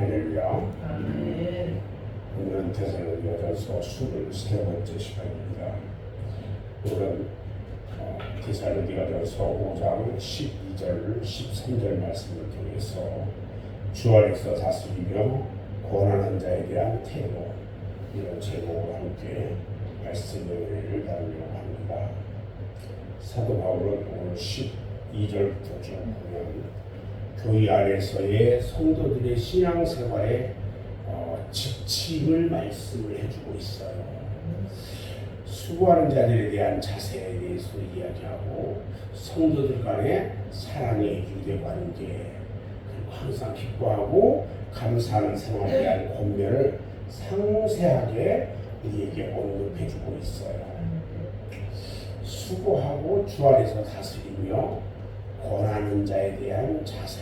할렐루야. 오늘은 대살로니가전서 23번째 시간입니다. 오늘은 어, 대살로니가전서 5장 12절, 13절 말씀을 통해서 주 안에서 다스리며 권한한 자에 대한 태도 이런 제목과 함께 은혜를 나누려고 합니다. 사도 바울은 오늘 12절부터 쭉 보면 교회 안에서의 성도들의 신앙생활에 어, 지침을 말씀을 해주고 있어요. 수고하는 자들에 대한 자세에 대해서 이야기하고 성도들 간의 사랑의 유대 관계 항상 기뻐하고 감사하는 생활에 대한 권면을 상세하게 우리에게 언급해주고 있어요. 수고하고 주 안에서 다스리며 권하는 자에 대한 자세.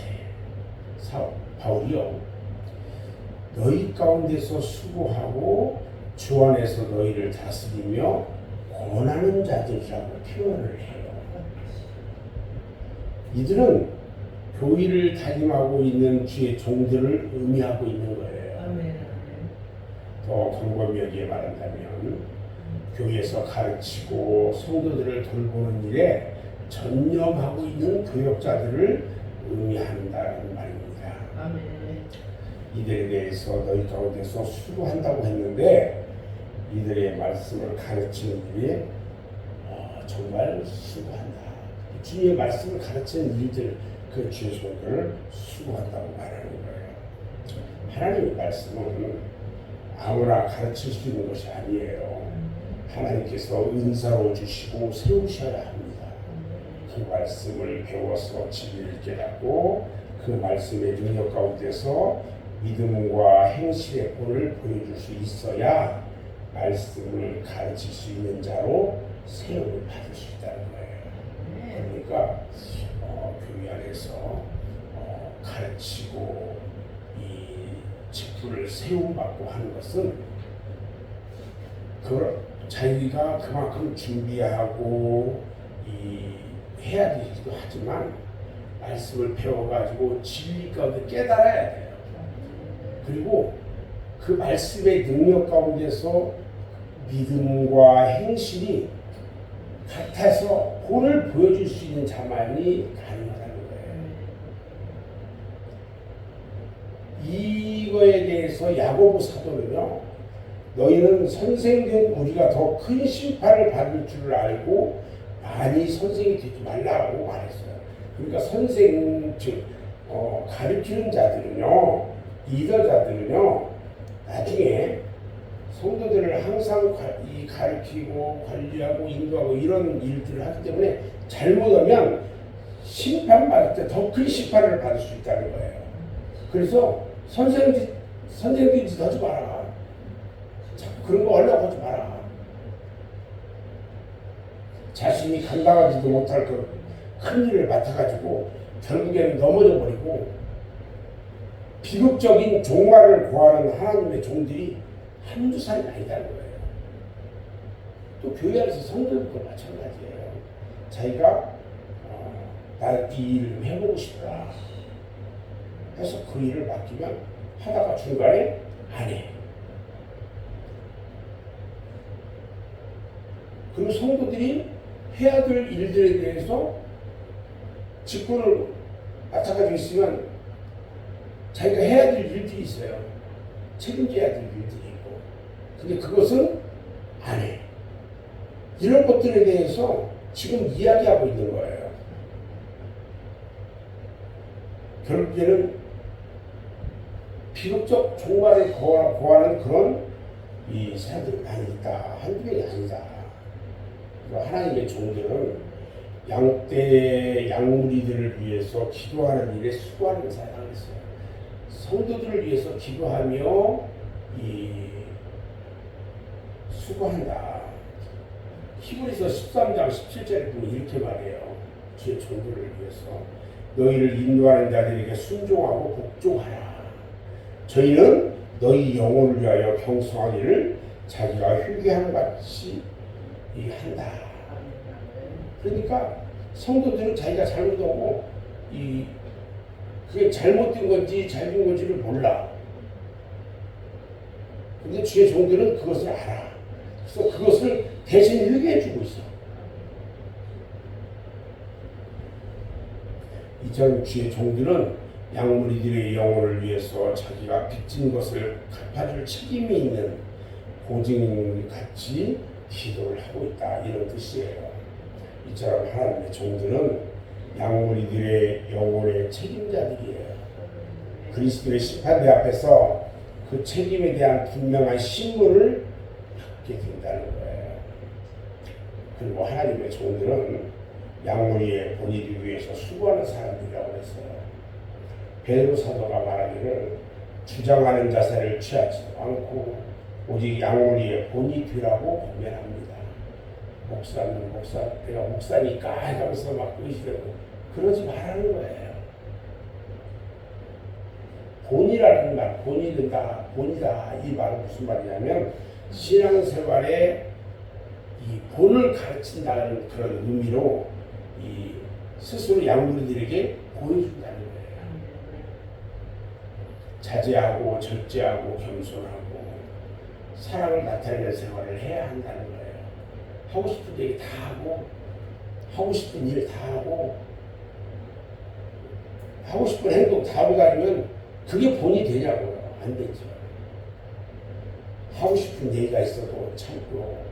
사, 바울이요. 너희 가운데서 수고하고 주 안에서 너희를 다스리며 권하는 자들이라고 표현을 해요. 이들은 교회를 담임하고 있는 주의 종들을 의미하고 있는 거예요. 아멘. 더 광범위하게 말한다면 교회에서 가르치고 성도들을 돌보는 일에 전념하고 있는 교역자들을 의미한다는 말입니다. 아멘. 이들에 대해서 너희 가운데서 수고한다고 했는데 이들의 말씀을 가르치는 일이 어, 정말 수고한다. 주님의 말씀을 가르치는 일들 그 주의 종들을 수고한다고 말하는 거예요. 하나님의 말씀은 아무나 가르칠 수 있는 것이 아니에요. 하나님께서 은사로 주시고 세우셔야 합니다. 그 말씀을 배워서 진리를 깨닫고 그 말씀의 능력 가운데서 믿음과 행실의 꼴을 보여줄 수 있어야 말씀을 가르칠 수 있는 자로 세움을 받을 수 있다는 거예요. 그러니까 어, 교회 안에서 어, 가르치고 이 직분을 세움받고 하는 것은 그 자기가 그만큼 준비하고 이 해야 되기도 하지만 말씀을 배워가지고 진리 가운데 깨달아야 돼요. 그리고 그 말씀의 능력 가운데서 믿음과 행실이 같아서 본을 보여줄 수 있는 자만이 가능하다는 거예요. 이거에 대해서 야고보 사도는요. 너희는 선생된 우리가 더 큰 심판을 받을 줄 알고 많이 선생이 되지 말라고 말했어요. 그러니까 선생 즉 어, 가르치는 자들은요, 리더자들은요, 나중에 성도들을 항상 가, 이 가르치고 관리하고 인도하고 이런 일들을 하기 때문에 잘못하면 심판받을 때 더 큰 심판을 받을 수 있다는 거예요. 그래서 선생님 선생님 짓 하지 마라. 자꾸 그런 거 하려고 하지 마라. 자신이 감당하지도 못할 그큰 일을 맡아가지고 결국에는 넘어져 버리고 비극적인 종말을 구하는 하나님의 종들이 한두 살이 아니다는 거예요. 또 교회 안에서 성도들도 마찬가지예요. 자기가 어, 나이 일을 해보고 싶다 해서 그 일을 맡기면 하다가 중간에 안 해. 그럼 성도들이 해야 될 일들에 대해서 직분을 맡아가지고 있으면 자기가 해야 될 일들이 있어요. 책임져야 될 일들이 있고. 근데 그것은 안 해. 이런 것들에 대해서 지금 이야기하고 있는 거예요. 결국에는 비극적 종말에 고하는 그런 이 사람들이 많이 있다. 한두 명이 아니다. 하나님의 종들은 양떼 양무리들을 위해서 기도하는 일에 수고하는 사람이 있어요. 성도들을 위해서 기도하며 이 수고한다. 히브리서 13장 17절에 보면 이렇게 말해요. 주의 종들을 위해서 너희를 인도하는 자들에게 순종하고 복종하라. 저희는 너희 영혼을 위하여 경성하기를 자기가 회개함 같이 한다. 그러니까 성도들은 자기가 잘못하고 이 그게 잘못된 건지 잘된 건지를 몰라. 근데 주의 종들은 그것을 알아. 그래서 그것을 대신 회개해주고 있어. 이처럼 주의 종들은 양무리들의 영혼을 위해서 자기가 빚진 것을 갚아줄 책임이 있는 보증인같이 기도를 하고 있다 이런 뜻이에요. 이처럼 하나님의 종들은 양무리들의 영혼의 책임자들이에요. 그리스도의 심판대 앞에서 그 책임에 대한 분명한 신문을 받게 된다는 거예요. 그리고 하나님의 종들은 양무리의 본의를 위해서 수고하는 사람들이라고 했어요. 베드로 사도가 말하기를 주장하는 자세를 취하지도 않고 오직 양무리의 본이 되라고 권면합니다. 목사는 목사, 내가 목사니까 하면서 막 의시되고 그러지 말라는 거예요. 본이라는 말, 본이 된다, 본이다 이 말은 무슨 말이냐면 신앙생활에 이 본을 가르친다는 그런 의미로 이 스스로 양무리들에게 보여준다는 거예요. 자제하고 절제하고 겸손하고 사랑을 나타내는 생활을 해야 한다는 거예요. 하고 싶은 얘기 다 하고 하고 싶은 일 다 하고 하고 싶은 행동 다 하고 다니면 그게 본이 되냐고요. 안 되죠. 하고 싶은 얘기가 있어도 참고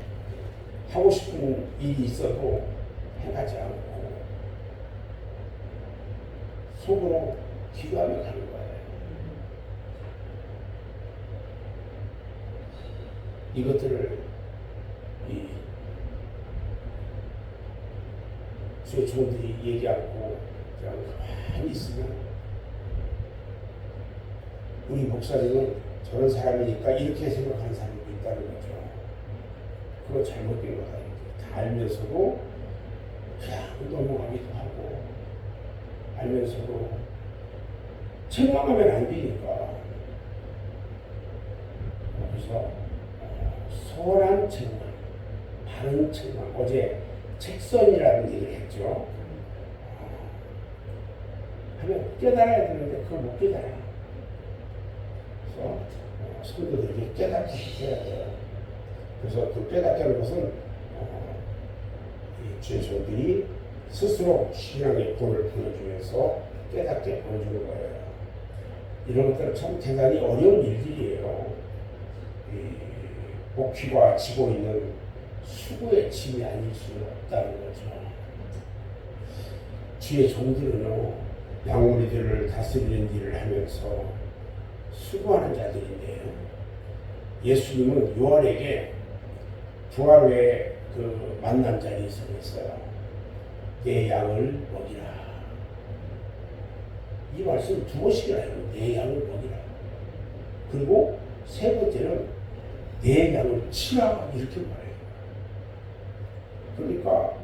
하고 싶은 일이 있어도 행하지 않고 속으로 기도하며 가는 거예요. 이것들을 이 주의 종들이 얘기하고 그냥 가만히 있으면 우리 목사님은 저런 사람이니까 이렇게 생각하는 사람이 있다는 거죠. 그거 잘못된 거다. 다 알면서도 그냥 넘어가기도 하고 알면서도 책망하면 안 되니까 그래서 어, 선한 책망, 바른 책망 어제 책선이라는 얘기를 했죠. 어, 하면 깨달아야 되는데 그걸 못 깨달아. 그래서 어, 성도들에게 깨닫게 해야 돼요. 그래서 그 깨닫게 하는 것은 어, 이 종들이 스스로 신앙의 본을 보여주면서 깨닫게 보여주는 거예요. 이런 것들은 참 대단히 어려운 일들이에요. 이 목표가 지고 있는 수고의 짐이 아닐 수는 없다는 거죠. 주의 종들은요, 양무리들을 다스리는 일을 하면서 수고하는 자들인데요. 예수님은 요한에게 부활 후에 그 만남 자리에서 했어요. 내 양을 먹이라. 이 말씀 두 번씩이나 해요. 내 양을 먹이라. 그리고 세 번째는 내 양을 치라. 이렇게 말해요. 그러니까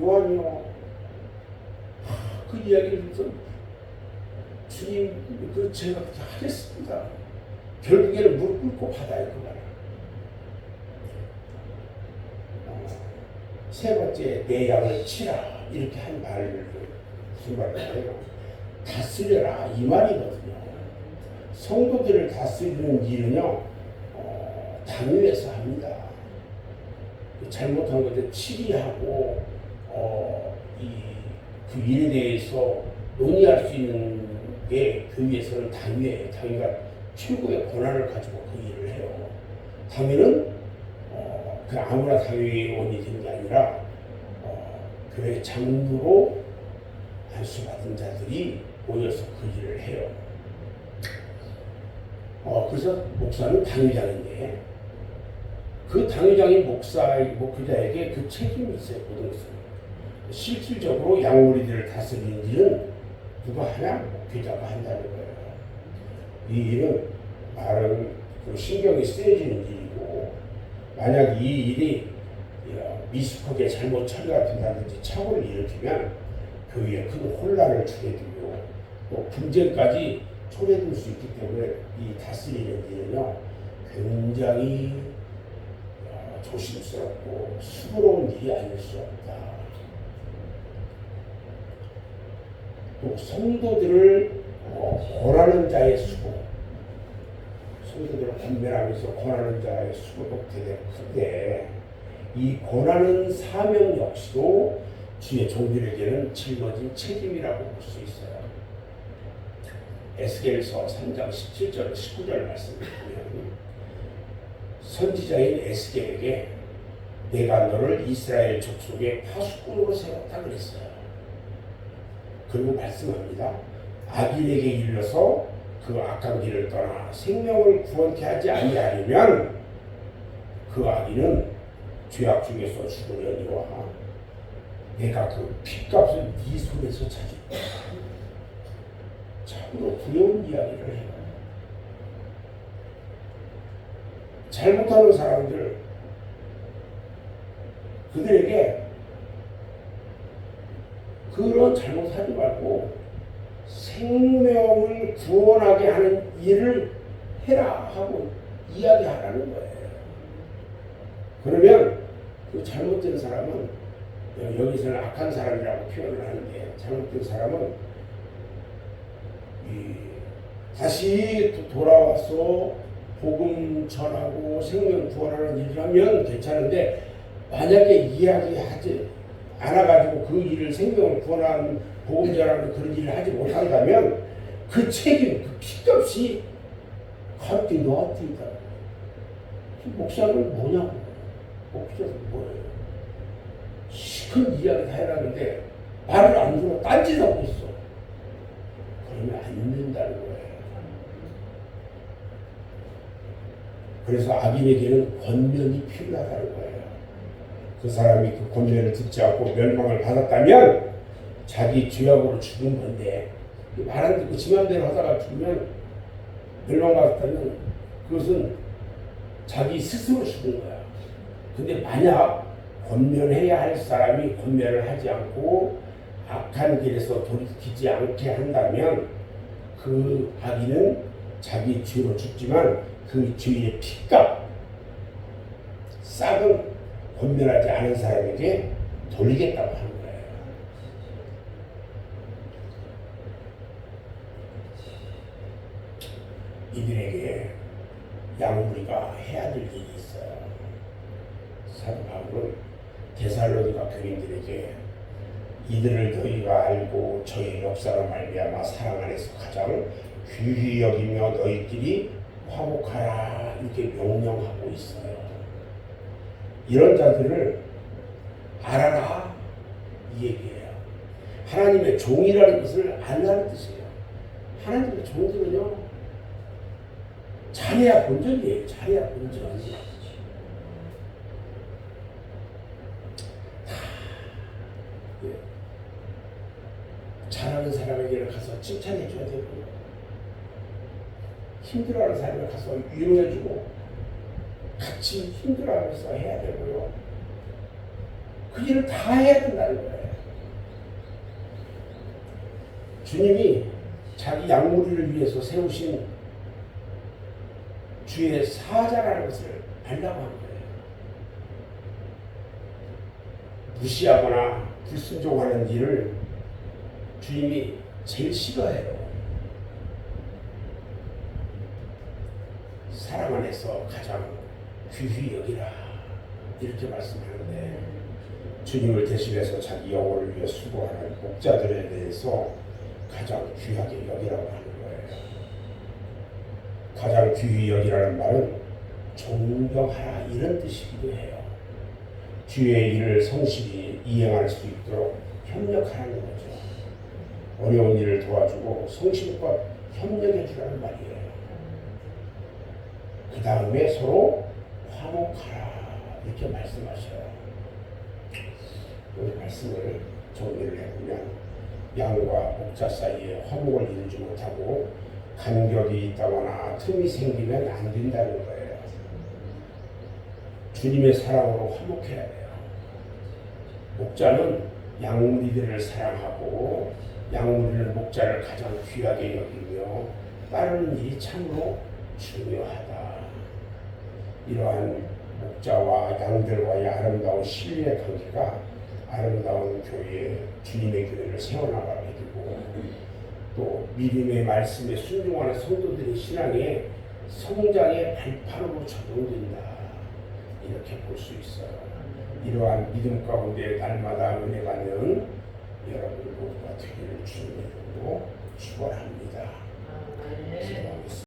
요한이요. 그 이야기를 듣 주님, 그 제가 그렇게 하겠습니다. 결국에는 무릎 꿇고 받아야 그 말. 세 번째 내 양을 치라 이렇게 한 말을 무슨 말이에요? 다스려라 이 말이거든요. 성도들을 다스리는 일은요 어, 당위에서 합니다. 잘못한 것을 치리하고 어, 이 그 일에 대해서 논의할 수 있는 게 교회에서는 당위예요. 당위가 최고의 권한을 가지고 그 일을 해요. 당위는 어, 그 아무나 당위원이 되는 게 아니라 어, 교회 장로로 안수받은 자들이 모여서 그 일을 해요. 어, 그래서 목사는 당위장인데 그 당위장인 목사, 목회자에게 그 책임이 있어요. 것은. 실질적으로 양무리들을 다스리는 일은 누가 하냐? 목회자가 한다는 거예요. 이 일은 그 신경이 쓰여지는 일이고 만약 이 일이 미숙하게 잘못 처리가 된다든지 착오를 일으키면 교회에 큰 혼란을 주게 되고 또 분쟁까지 초래될 수 있기 때문에 이 다스리는 일은요 굉장히 어, 조심스럽고 수고로운 일이 아닐 수 없다. 또 성도들을 어, 보라는 자의 수고 분별하면서 권하는 자의 수고도 되게 큰데 이 권하는 사명 역시도 주의 종들에게는 짊어진 책임이라고 볼 수 있어요. 에스겔서 3장 17절 19절 말씀을 보면 선지자인 에스겔에게 내가 너를 이스라엘 족속의 파수꾼으로 세웠다 그랬어요. 그리고 말씀합니다. 악인에게 일러서 그 악한 길을 떠나 생명을 구원케 하지 아니하려면 그 악인은 죄악 중에서 죽으려니와 내가 그 핏값을 네 손에서 찾았다. 참으로 두려운 이야기를 해요. 잘못하는 사람들 그들에게 그런 잘못하지 말고 생명을 구원하게 하는 일을 해라 하고 이야기하라는 거예요. 그러면 그 잘못된 사람은 여기서는 악한 사람이라고 표현을 하는데 잘못된 사람은 이 다시 또 돌아와서 복음 전하고 생명 구원하는 일을 하면 괜찮은데 만약에 이야기하지 않아가지고 그 일을 생명을 구원하는 복음 전하는 그런 일을 하지 못한다면 그 책임, 그 피값이 갑자기 너한테. 목사는 뭐냐고. 목사는 뭐예요? 시큰 이야기 다 해라는데 말을 안 들어 딴짓 하고 있어. 그러면 안 된다는 거예요. 그래서 악인에게는 권면이 필요하다는 거예요. 그 사람이 그 권면을 듣지 않고 멸망을 받았다면 자기 죄악으로 죽은 건데 말안 듣고 지 맘대로 하다가 죽으면 멸망받았다면 그것은 자기 스스로 죽은 거야. 근데 만약 권면해야 할 사람이 권면을 하지 않고 악한 길에서 돌이키지 않게 한다면 그 악인은 자기 죄로 죽지만 그 죄의 피값 싹은 권면하지 않은 사람에게 돌리겠다고 하는 거예요. 이들에게 양우리가 해야 될 일이 있어요. 사도 바울은 데살로니가 교인들에게 이들을 너희가 알고 저희 역사로 말미암아 사랑 안에서 가장 귀히 여기며 너희끼리 화목하라 이렇게 명령하고 있어요. 이런 자들을 알아라 이 얘기예요. 하나님의 종이라는 것을 알라는 뜻이에요. 하나님의 종들은요 잘해야 본전이에요. 잘해야 본전. 예. 잘하는 가서 칭찬해 줘야 되고 힘들어하는 사람에 가서 위로해 주고 같이 힘들어하면서 해야 되고요. 그 일을 다 해야 된다는 거예요. 주님이 자기 양무리를 위해서 세우신 주의 사자라는 것을 알라고 한 거예요. 무시하거나 불순종하는 일을 주님이 제일 싫어해요. 사랑 안에서 가장 귀히 여기라 이렇게 말씀하는데 주님을 대신해서 자기 영혼을 위해 수고하는 목자들에 대해서 가장 귀하게 여기라고 하는 거예요. 가장 귀히 여기라는 말은 존경하라 이런 뜻이기도 해요. 주의 일을 성실히 이행할 수 있도록 협력하는 거죠. 어려운 일을 도와주고 성실과 협력해 주라는 말이에요. 그 다음에 서로 화목하라 이렇게 말씀하셔요. 오늘 말씀을 정리를 해보면 양과 목자 사이에 화목을 이루지 못하고 간격이 있다거나 틈이 생기면 안 된다는 거예요. 주님의 사랑으로 화목해야 돼요. 목자는 양무리들을 사랑하고 양무리는 목자를 가장 귀하게 여기며 따르는 일이 참으로 중요하다. 이러한 목자와 양들과의 아름다운 신뢰의 관계가 아름다운 교회 주님의 교회를 세워나가게 되고 또 믿음의 말씀에 순종하는 성도들의 신앙에 성장의 발판으로 적용된다. 이렇게 볼 수 있어요. 이러한 믿음 가운데 날마다 은혜 받는 여러분 모두가 되기를 주님으로 축원합니다. 기도하겠습니다.